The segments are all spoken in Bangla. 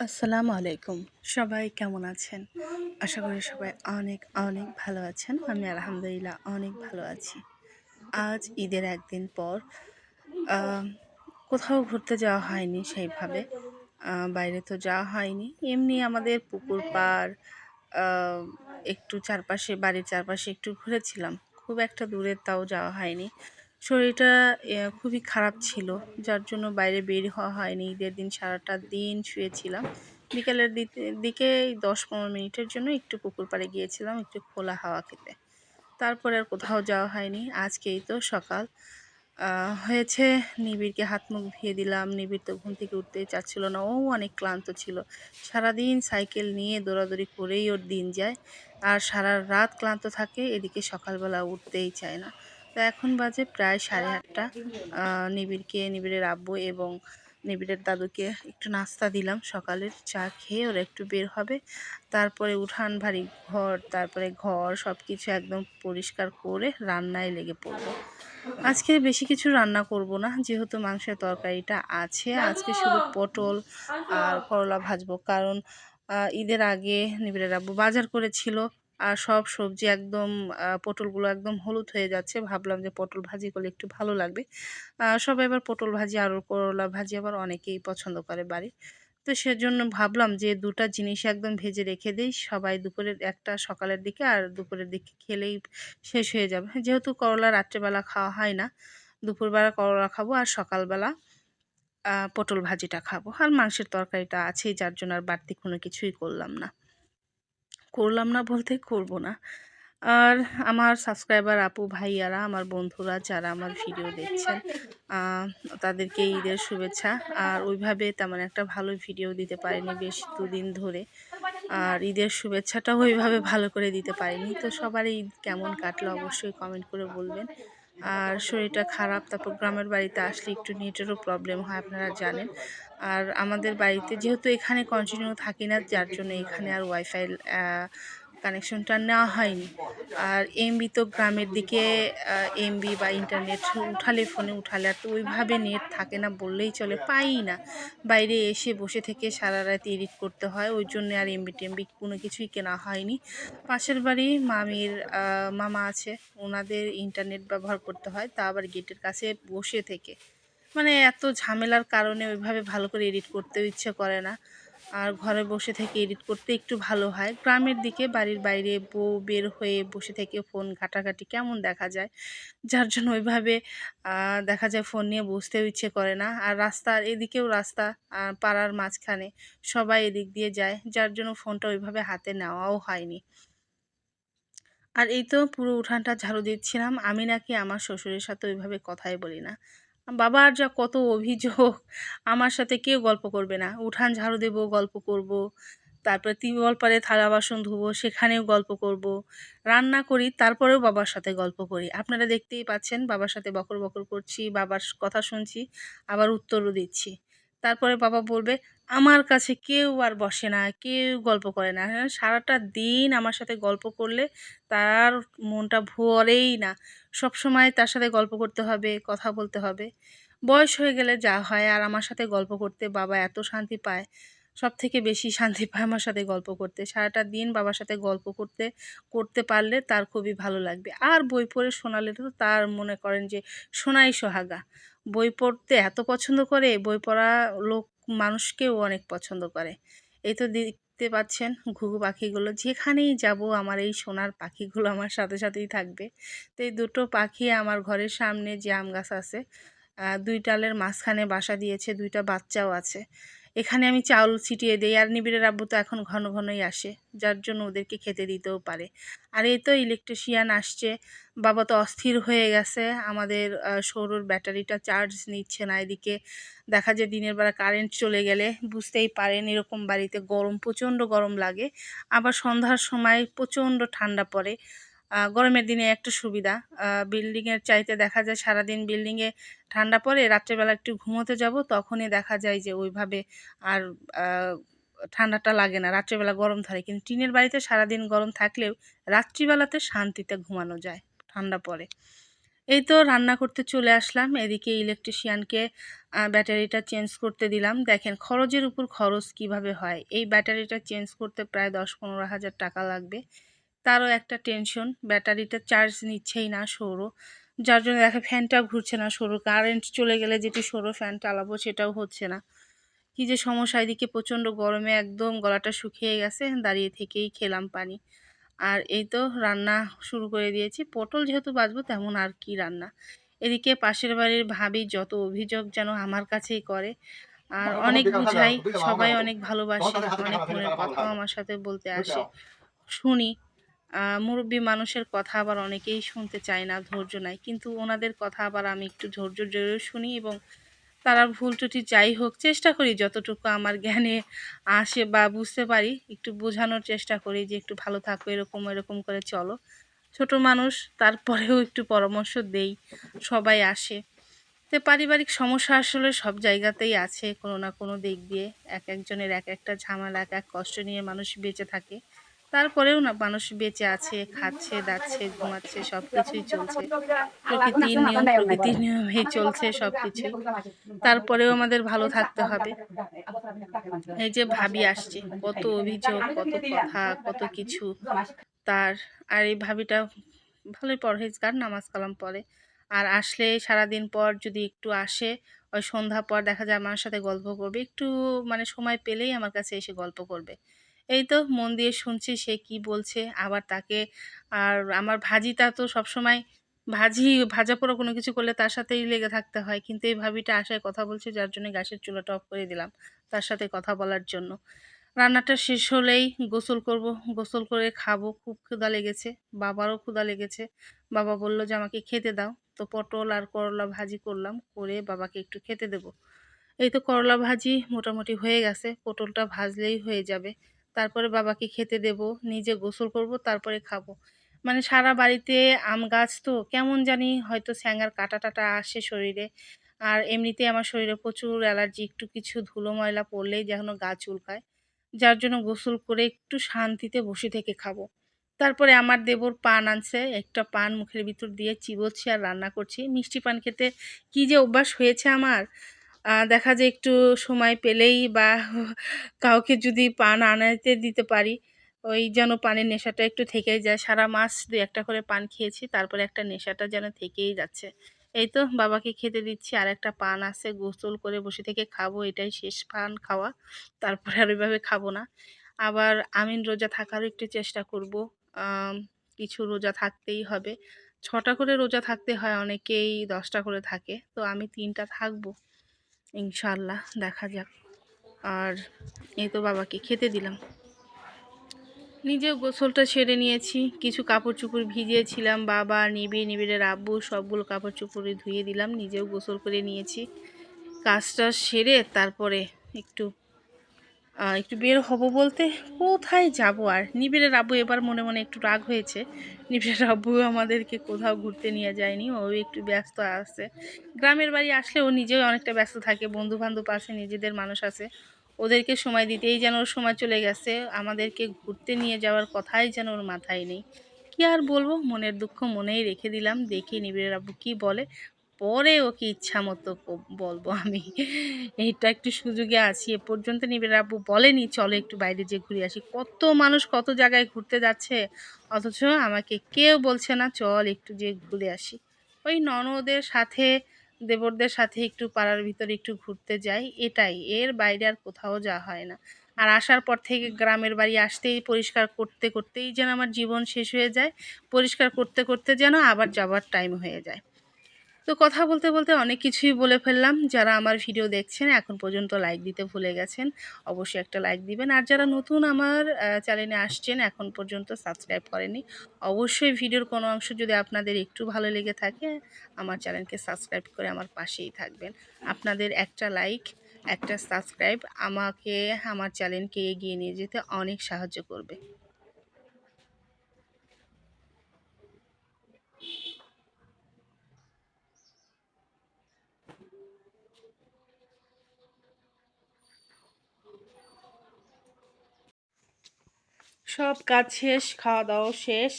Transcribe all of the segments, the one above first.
আসসালামু আলাইকুম। সবাই কেমন আছেন? আশা করি সবাই অনেক অনেক ভালো আছেন। আমি আলহামদুলিল্লাহ অনেক ভালো আছি। আজ ঈদের একদিন পর কোথাও ঘুরতে যাওয়া হয়নি সেইভাবে। বাইরে তো যাওয়া হয়নি। এমনি আমাদের পুকুর পাড় একটু চারপাশে, বাড়ির চারপাশে একটু ঘুরেছিলাম। খুব একটা দূরে তাও যাওয়া হয়নি। শরীরটা খুবই খারাপ ছিল, যার জন্য বাইরে বের হওয়া হয়নি। ঈদের দিন সারাটা দিন শুয়েছিলাম। বিকেলের দিকে দশ পনেরো মিনিটের জন্য একটু পুকুর পাড়ে গিয়েছিলাম, একটু খোলা হাওয়া খেতে। তারপরে আর কোথাও যাওয়া হয়নি। আজকেই তো সকাল। হয়েছে, নিবিড়কে হাত মুখ ধুয়ে দিলাম। নিবিড় তো ঘুম থেকে উঠতেই চাচ্ছিল না, ও অনেক ক্লান্ত ছিল। সারাদিন সাইকেল নিয়ে দৌড়াদৌড়ি করেই ওর দিন যায়। আর সারা রাত ক্লান্ত থাকে, এদিকে সকালবেলা উঠতেই চায় না। তো এখন বাজে প্রায় সাড়ে আটটা। নিবিড়কে, নিবিড়ের আব্বু এবং নিবিড়ের দাদুকে একটু নাস্তা দিলাম সকালের চা খেয়ে, ওরা একটু বের হবে। তারপরে উঠান ভারী ঘর, তারপরে ঘর সব কিছু একদম পরিষ্কার করে রান্নায় লেগে পড়ব। আজকে বেশি কিছু রান্না করব না, যেহেতু মাংসের তরকারিটা আছে। আজকে শুধু পটল আর করলা ভাজবো। কারণ ঈদের আগে নিবিড়ের আব্বু বাজার করেছিল। আর সব সবজি একদম পটলগুলো একদম হলুদ হয়ে যাচ্ছে। ভাবলাম যে পটল ভাজি করলে একটু ভালো লাগবে। সবাই এবার পটল ভাজি আর করলা ভাজি আবার অনেকেই পছন্দ করে বাড়ি তো সেজন্য ভাবলাম যে দুটা জিনিস একদম ভেজে রেখে দিই। সবাই দুপুরের একটা, সকালের দিকে আর দুপুরের দিকে খেলেই শেষ হয়ে যাবে। যেহেতু করলা রাত্রেবেলা খাওয়া হয় না, দুপুরবেলা করলা খাব আর সকালবেলা পটল ভাজিটা খাব। আর মাংসের তরকারিটা আছেই, যার জন্য আর বাড়তি কোনো কিছুই করলাম না। করলাম না বলতে করব না। আর আমার সাবস্ক্রাইবার আপু, ভাইয়ারা, আমার বন্ধুরা যারা আমার ভিডিও দেখছেন তাদেরকে ঈদের শুভেচ্ছা। আর ওইভাবে তেমন একটা ভালো ভিডিও দিতে পারিনি বেশ দুদিন ধরে। আর ঈদের শুভেচ্ছাটাও ওইভাবে ভালো করে দিতে পারিনি। তো সবারই ঈদ কেমন কাটলো অবশ্যই কমেন্ট করে বলবেন। আর শরীরটা খারাপ, তারপর গ্রামের বাড়িতে আসলে একটু নেটেরও প্রবলেম হয়, আপনারা জানেন। আর আমাদের বাড়িতে যেহেতু এখানে কন্টিনিউ থাকি না, যার জন্য এখানে আর ওয়াইফাই কানেকশনটা নেওয়া হয়নি। আর এমবি তো গ্রামের দিকে এমবি বা ইন্টারনেট উঠালে ফোনে উঠালে, আর তো ওইভাবে নেট থাকে না বললেই চলে, পাই না। বাইরে এসে বসে থেকে সারা রাত এডিট করতে হয়, ওই জন্য আর এমবি টেমবি কোনো কিছুই কেনা হয়নি। পাশের বাড়ি মামির মামা আছে, ওনাদের ইন্টারনেট ব্যবহার করতে হয়, তা আবার গেটের কাছে বসে থেকে। মানে এত ঝামেলার কারণে ওইভাবে ভালো করে এডিট করতেও ইচ্ছে করে না। আর ঘরে বসে থেকে এডিট করতে একটু ভালো হয়। গ্রামের দিকে, বাড়ির বাইরে বউ বের হয়ে বসে থেকে ফোন ঘাটাঘাটি কেমন দেখা যায়? যার জন্য ওইভাবে দেখা যায় ফোন নিয়ে বসতেও ইচ্ছে করে না। আর রাস্তার এদিকেও রাস্তা পাড়ার মাঝখানে সবাই এদিক দিয়ে যায়। যার জন্য ফোনটা ওইভাবে হাতে নেওয়াও হয়নি। আর এই তো পুরো উঠানটা ঝাড়ু দিচ্ছিলাম। আমি নাকি আমার শ্বশুরের সাথে ওইভাবে কথাই বলি না। বাবার যা কত অভিযোগ, আমার সাথে কেউ গল্প করবে না। উঠান ঝাড়ু দেবো, গল্প করব। তারপরে টিউবওয়েল পাড়ে থালা বাসন ধুবো, সেখানেও গল্প করব। রান্না করি, তারপরেও বাবার সাথে গল্প করি। আপনারা দেখতেই পাচ্ছেন, বাবার সাথে বকর বকর করছি, বাবার কথা শুনছি, আবার উত্তরও দিচ্ছি। তারপরে বাবা বলবে আমার কাছে কেউ আর বসে না কেউ গল্প করে না। হ্যাঁ, সারাটা দিন আমার সাথে গল্প করলে তার মনটা ভরেই না। সব সময় তার সাথে গল্প করতে হবে কথা বলতে হবে। বয়স হয়ে গেলে যা হয় আর আমার সাথে গল্প করতে বাবা এত শান্তি পায়। সব থেকে বেশি শান্তি পায় আমার সাথে গল্প করতে। সারাটা দিন বাবার সাথে গল্প করতে করতে পারলে তার খুবই ভালো লাগবে। আর বই পড়ে শোনালে তো তার মনে করেন যে সোনাই সোহাগা। বই পড়তে এত পছন্দ করে, বই পড়া লোক, মানুষকেও অনেক পছন্দ করে। এই তো দেখতে পাচ্ছেন ঘুঘু পাখিগুলো। যেখানেই যাব আমার এই সোনার পাখিগুলো আমার সাথে সাথেই থাকবে। তো এই দুটো পাখি আমার ঘরের সামনে যে আম গাছ আছে দুই ডালের মাঝখানে বাসা দিয়েছে, দুইটা বাচ্চাও আছে। এখানে আমি চাউল ছিটিয়ে দিই। আর নিবিড়ের আব্বু তো এখন ঘন ঘনই আসে, যার জন্য ওদেরকে খেতে দিতেও পারে। আর এই তো ইলেকট্রিশিয়ান আসছে। বাবা তো অস্থির হয়ে গেছে। আমাদের সৌরর ব্যাটারিটা চার্জ নিচ্ছে না এদিকে। দেখা যায় দিনের বেলা কারেন্ট চলে গেলে বুঝতেই পারেন এরকম বাড়িতে গরম, প্রচণ্ড গরম লাগে। আবার সন্ধ্যার সময় প্রচণ্ড ঠান্ডা পড়ে। গরমের দিনে একটা সুবিধা। বিল্ডিংয়ের চাইতে দেখা যায় সারাদিন বিল্ডিংয়ে ঠান্ডা পড়ে, রাত্রেবেলা একটু ঘুমোতে যাব, তখনই দেখা যায় যে ওইভাবে আর ঠান্ডাটা লাগে না। রাত্রেবেলা গরম ধরে। কিন্তু টিনের বাড়িতে সারাদিন গরম থাকলেও রাত্রিবেলাতে শান্তিতে ঘুমানো যায়, ঠান্ডা পড়ে। এই তো রান্না করতে চলে আসলাম। এদিকে ইলেকট্রিশিয়ানকে ব্যাটারিটা চেঞ্জ করতে দিলাম। দেখেন খরচের উপর খরচ কীভাবে হয়? এই ব্যাটারিটা চেঞ্জ করতে প্রায় দশ পনেরো হাজার টাকা লাগবে। তারও একটা টেনশন ব্যাটারিটা চার্জ নিচ্ছেই না সৌর। যার জন্য দেখে ফ্যানটা ঘুরছে না সৌর কারেন্ট চলে গেলে যেটি সৌর ফ্যান চালাবো সেটাও হচ্ছে না। কি যে সমস্যা এদিকে প্রচণ্ড গরমে একদম গলাটা শুকিয়ে গেছে দাঁড়িয়ে থেকেই খেলাম পানি। আর এই তো রান্না শুরু করে দিয়েছি। পটল যেহেতু বাজবো তেমন আর কি রান্না। এদিকে পাশের বাড়ির ভাবি যত অভিযোগ যেন আমার কাছেই করে। আর অনেক বুঝাই সবাই অনেক ভালোবাসে। অনেক মনের কথাও আমার সাথে বলতে আসে। শুনি। মুরব্বী মানুষের কথা আবার অনেকেই শুনতে চায় না, ধৈর্য নাই। কিন্তু ওনাদের কথা আবার আমি একটু ধৈর্য জোরে শুনি এবং তারা ভুল ত্রুটি যাই হোক চেষ্টা করি যতটুকু আমার জ্ঞানে আসে বা বুঝতে পারি, একটু বোঝানোর চেষ্টা করি যে একটু ভালো থাকো, এরকম এরকম করে চলো। ছোট মানুষ, তারপরেও একটু পরামর্শ দেই, সবাই আসে। তো পারিবারিক সমস্যা আসলে সব জায়গাতেই আছে, কোনো না কোনো দিক দিয়ে। এক একজনের এক একটা ঝামেলা, এক এক কষ্ট নিয়ে মানুষ বেঁচে থাকে। তারপরেও না মানুষ বেঁচে আছে খাচ্ছে দাচ্ছে ঘুমাচ্ছে সব কিছুই চলছে প্রকৃতির নিয়ম প্রকৃতির নিয়মেই চলছে সব কিছুই তারপরেও আমাদের ভালো থাকতে হবে এই যে ভাবি আসছে কত অভিযোগ কত কথা কত কিছু তার আর এই ভাবিটা ভালোই পরহেজগার নামাজ কালাম পরে আর আসলে সারাদিন পর যদি একটু আসে ওই সন্ধ্যা পর দেখা যায় আমার সাথে গল্প করবে একটু মানে সময় পেলেই আমার কাছে এসে গল্প করবে এই তো মন দিয়ে শুনছি সে কি বলছে। আবার তাকে আর আমার ভাজিটা তো সবসময় ভাজি, ভাজা পোড়া কোনো কিছু করলে তার সাথেই লেগে থাকতে হয়। কিন্তু এই ভাবিটা আশায় কথা বলছে, যার জন্য গ্যাসের চুলাটা অফ করে দিলাম তার সাথে কথা বলার জন্য। রান্নাটা শেষ হলেই গোসল করব, গোসল করে খাব। খুব ক্ষুধা লেগেছে, বাবারও ক্ষুধা লেগেছে। বাবা বলল যে, আমাকে খেতে দাও। তো পটল আর করলা ভাজি করলাম, করে বাবাকে একটু খেতে দেব। এই তো করলা ভাজি মোটামুটি হয়ে গেছে, পটলটা ভাজলেই হয়ে যাবে। তারপরে বাবাকে খেতে দেব, নিজে গোসল করব, তারপরে খাব। মানে সারা বাড়িতে আম গাছ তো, কেমন জানি হয়তো স্যাঙ্গার কাটা টাটা আসে শরীরে। আর এমনিতে আমার শরীরে প্রচুর অ্যালার্জি, একটু কিছু ধুলো ময়লা পড়লেই যেন গা চুলকায়। যার জন্য গোসল করে একটু শান্তিতে বসে থেকে খাব। তারপরে আমার দেবর পান আনছে, একটা পান মুখের ভিতর দিয়ে চিবোচ্ছি আর রান্না করছি। মিষ্টি পান খেতে কি যে অভ্যাস হয়েছে আমার। দেখা যায় একটু সময় পেলেই বা কাউকে যদি পান আনাতে দিতে পারি, ওই যেন পানের নেশাটা একটু থেকেই যায়। সারা মাস দু একটা করে পান খেয়েছি, তারপরে একটা নেশাটা যেন থেকেই যাচ্ছে। এই তো বাবাকে খেতে দিচ্ছি আর একটা পান আছে, গোসল করে বসে থেকে খাব, এটাই শেষ পান খাওয়া, তারপরে আর ওইভাবে খাব না। আবার আমিন রোজা থাকারও একটু চেষ্টা করব কিছু রোজা থাকতেই হবে। ছটা করে রোজা থাকতে হয়, অনেকেই দশটা করে থাকে, তো আমি তিনটা থাকব। ইনশাল্লাহ দেখা যাক। আর এই তো বাবাকে খেতে দিলাম। নিজেও গোসলটা সেরে নিয়েছি, কিছু কাপড় চুপড় ভিজিয়েছিলাম, বাবা নিবি নিবিড়ের আব্বু সবগুলো কাপড় চুপড়ে ধুয়ে দিলাম, নিজেও গোসল করে নিয়েছি। কাজটা সেরে তারপরে একটু একটু বের হব বলতে কোথায় যাব আর? নিবিড়ের আব্বু এবার মনে মনে একটু রাগ হয়েছে। নিবিড়ের আব্বু আমাদেরকে কোথাও ঘুরতে নিয়ে যায়নি, ও একটু ব্যস্ত আছে। গ্রামের বাড়ি আসলে ও নিজেও অনেকটা ব্যস্ত থাকে বন্ধু বান্ধব আছে, নিজেদের মানুষ আছে। ওদেরকে সময় দিতেই যেন ওর সময় চলে গেছে, আমাদেরকে ঘুরতে নিয়ে যাওয়ার কথাই যেন ওর মাথায় নেই। কি আর বলব, মনের দুঃখ মনেই রেখে দিলাম, দেখি নিবিড়ের আব্বু কী বলে। পরে ওকে ইচ্ছা মতো বলব আমি। এইটা একটু সুযোগে আছি, এ পর্যন্ত নিবিড় আব্বু বলেনি, চলো একটু বাইরে যে ঘুরে আসি। কত মানুষ কত জায়গায় ঘুরতে যাচ্ছে, অথচ আমাকে কেউ বলছে না, চল একটু যে ঘুরে আসি। ওই ননদের সাথে, দেবরদের সাথে একটু পাড়ার ভিতরে একটু ঘুরতে যাই, এটাই। এর বাইরে আর কোথাও যাওয়া হয় না। আর আসার পর থেকে গ্রামের বাড়ি আসতেই, পরিষ্কার করতে, করতেই যেন আমার জীবন শেষ হয়ে যায়, পরিষ্কার করতে করতে যেন আবার যাবার টাইম হয়ে যায়। তো কথা বলতে বলতে অনেক কিছুই বলে ফেললাম। যারা আমার ভিডিও দেখছেন, এখন পর্যন্ত লাইক দিতে ভুলে গেছেন, অবশ্যই একটা লাইক দিবেন। আর যারা নতুন আমার চ্যানেলে আসছেন, এখন পর্যন্ত সাবস্ক্রাইব করেনি অবশ্যই ভিডিওর কোনো অংশ যদি আপনাদের একটু ভালো লেগে থাকে, আমার চ্যানেলকে সাবস্ক্রাইব করে আমার পাশেই থাকবেন। আপনাদের একটা লাইক একটা সাবস্ক্রাইব আমাকে, আমার চ্যানেলকে এগিয়ে নিয়ে যেতে অনেক সাহায্য করবে। সব কাজ শেষ খাওয়া দাওয়া শেষ।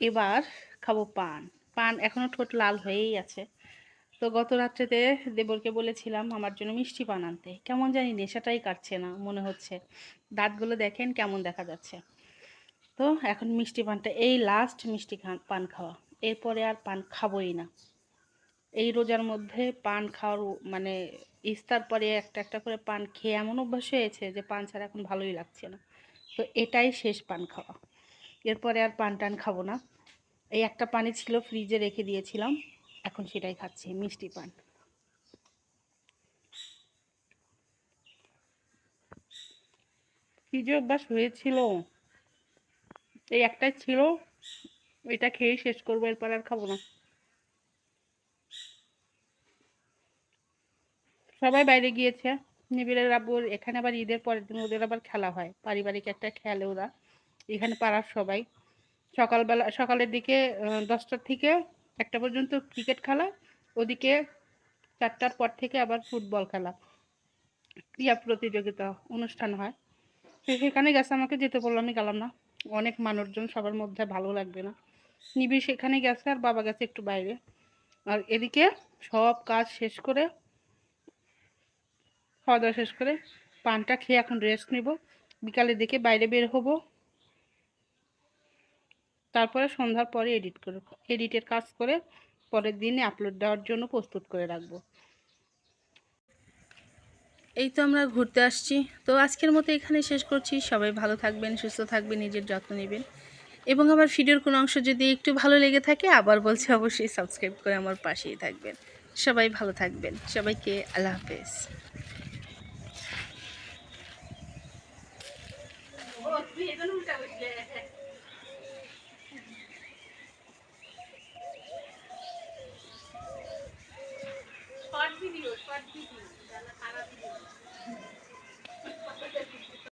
এবার খাব পান। পান এখনও ঠোঁট লাল হয়েই আছে। তো গত রাত্রেতে দেবরকে বলেছিলাম আমার জন্য মিষ্টি পান আনতে। কেমন জানি নেশাটাই কাটছে না, মনে হচ্ছে। দাঁতগুলো দেখেন কেমন দেখা যাচ্ছে। তো এখন মিষ্টি পানটা, এই লাস্ট মিষ্টি পান খাওয়া। এরপরে আর পান খাবোই না। এই রোজার মধ্যে পান খাওয়ার মানে ইফতার পরে একটা একটা করে পান খেয়ে এমন অভ্যাস হয়েছে যে পান ছাড়া এখন ভালোই লাগছে না। তো এটাই শেষ পান খাওয়া। এরপরে আর পান টান খাব না। এই একটা পানি ছিল ফ্রিজে রেখে দিয়েছিলাম, এখন সেটাই খাচ্ছি, মিষ্টি পান। যে অভ্যাস হয়েছিল। এই একটাই ছিল, এটা খেয়ে শেষ করব, এরপর আর খাব না। সবাই বাইরে গিয়েছে। নিবিড়ের আব্বুর, এখানে আবার ঈদের পরের দিন ওদের আবার খেলা হয়। পারিবারিক একটা খেলে ওরা। এখানে পাড়ার সবাই। সকালবেলা, সকালের দিকে দশটার থেকে একটা পর্যন্ত ক্রিকেট খেলা। ওদিকে চারটার পর থেকে আবার ফুটবল খেলা। ক্রীড়া প্রতিযোগিতা, অনুষ্ঠান হয়। তো সেখানে গেছে, আমাকে যেতে বলল, আমি গেলাম না। অনেক মানুষজন, সবার মধ্যে ভালো লাগবে না। নিবিড় সেখানে গেছে, আর বাবা গেছে একটু বাইরে। আর এদিকে সব কাজ শেষ করে খাওয়া দাওয়া শেষ করে পানটা খেয়ে এখন রেস্ট নেব। বিকালের দিকে বাইরে বের হব। তারপরে সন্ধ্যার পরে এডিট করে এডিটের কাজ করে পরের দিনে আপলোড দেওয়ার জন্য প্রস্তুত করে রাখব। এই তো আমরা ঘুরতে আসছি। তো আজকের মতো এখানে শেষ করছি। সবাই ভালো থাকবেন, সুস্থ থাকবেন, নিজের যত্ন নেবেন। এবং আমার ভিডিওর কোনো অংশ যদি একটু ভালো লেগে থাকে, আবার বলছি অবশ্যই সাবস্ক্রাইব করে আমার পাশেই থাকবেন। সবাই ভালো থাকবেন। সবাইকে আল্লাহ হাফেজ। Short video short video